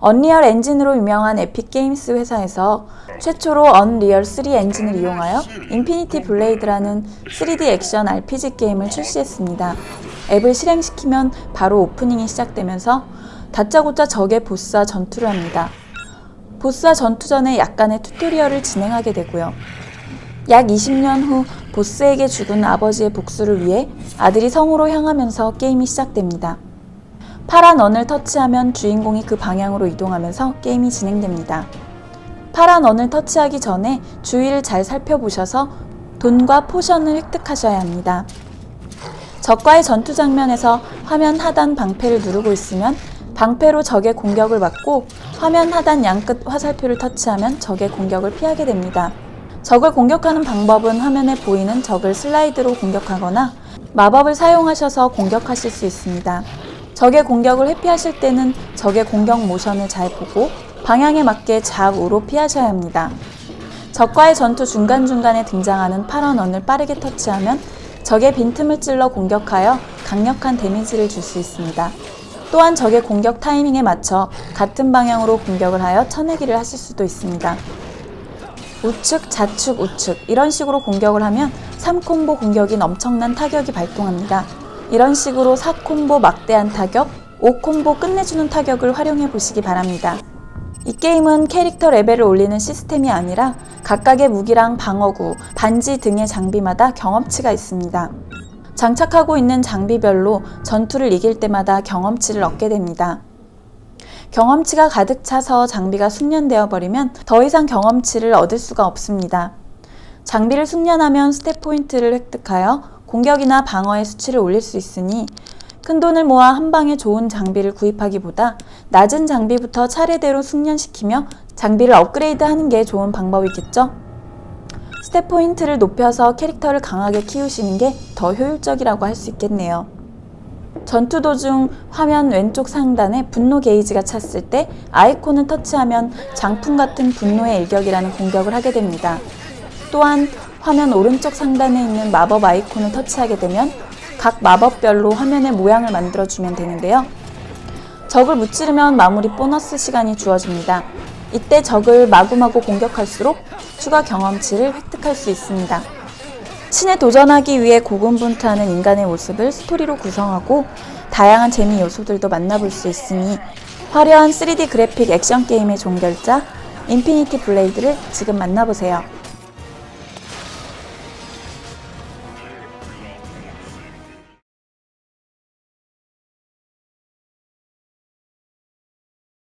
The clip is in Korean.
언리얼 엔진으로 유명한 에픽 게임스 회사에서 최초로 언리얼 3 엔진을 이용하여 인피니티 블레이드라는 3D 액션 RPG 게임을 출시했습니다. 앱을 실행시키면 바로 오프닝이 시작되면서 다짜고짜 적의 보스와 전투를 합니다. 보스와 전투 전에 약간의 튜토리얼을 진행하게 되고요. 약 20년 후 보스에게 죽은 아버지의 복수를 위해 아들이 성으로 향하면서 게임이 시작됩니다. 파란 원을 터치하면 주인공이 그 방향으로 이동하면서 게임이 진행됩니다. 파란 원을 터치하기 전에 주위를 잘 살펴보셔서 돈과 포션을 획득하셔야 합니다. 적과의 전투 장면에서 화면 하단 방패를 누르고 있으면 방패로 적의 공격을 막고 화면 하단 양끝 화살표를 터치하면 적의 공격을 피하게 됩니다. 적을 공격하는 방법은 화면에 보이는 적을 슬라이드로 공격하거나 마법을 사용하셔서 공격하실 수 있습니다. 적의 공격을 회피하실 때는 적의 공격 모션을 잘 보고 방향에 맞게 좌우로 피하셔야 합니다. 적과의 전투 중간중간에 등장하는 파란 원을 빠르게 터치하면 적의 빈틈을 찔러 공격하여 강력한 데미지를 줄 수 있습니다. 또한 적의 공격 타이밍에 맞춰 같은 방향으로 공격을 하여 쳐내기를 하실 수도 있습니다. 우측, 좌측, 우측 이런 식으로 공격을 하면 3콤보 공격인 엄청난 타격이 발동합니다. 이런 식으로 4콤보 막대한 타격, 5콤보 끝내주는 타격을 활용해 보시기 바랍니다. 이 게임은 캐릭터 레벨을 올리는 시스템이 아니라 각각의 무기랑 방어구, 반지 등의 장비마다 경험치가 있습니다. 장착하고 있는 장비별로 전투를 이길 때마다 경험치를 얻게 됩니다. 경험치가 가득 차서 장비가 숙련되어 버리면 더 이상 경험치를 얻을 수가 없습니다. 장비를 숙련하면 스텝 포인트를 획득하여 공격이나 방어의 수치를 올릴 수 있으니 큰 돈을 모아 한 방에 좋은 장비를 구입하기보다 낮은 장비부터 차례대로 숙련시키며 장비를 업그레이드 하는 게 좋은 방법이겠죠? 스텝 포인트를 높여서 캐릭터를 강하게 키우시는 게 더 효율적이라고 할 수 있겠네요. 전투 도중 화면 왼쪽 상단에 분노 게이지가 찼을 때 아이콘을 터치하면 장풍 같은 분노의 일격이라는 공격을 하게 됩니다. 또한 화면 오른쪽 상단에 있는 마법 아이콘을 터치하게 되면 각 마법별로 화면의 모양을 만들어주면 되는데요. 적을 무찌르면 마무리 보너스 시간이 주어집니다. 이때 적을 마구마구 공격할수록 추가 경험치를 획득할 수 있습니다. 신에 도전하기 위해 고군분투하는 인간의 모습을 스토리로 구성하고 다양한 재미 요소들도 만나볼 수 있으니 화려한 3D 그래픽 액션 게임의 종결자 인피니티 블레이드를 지금 만나보세요.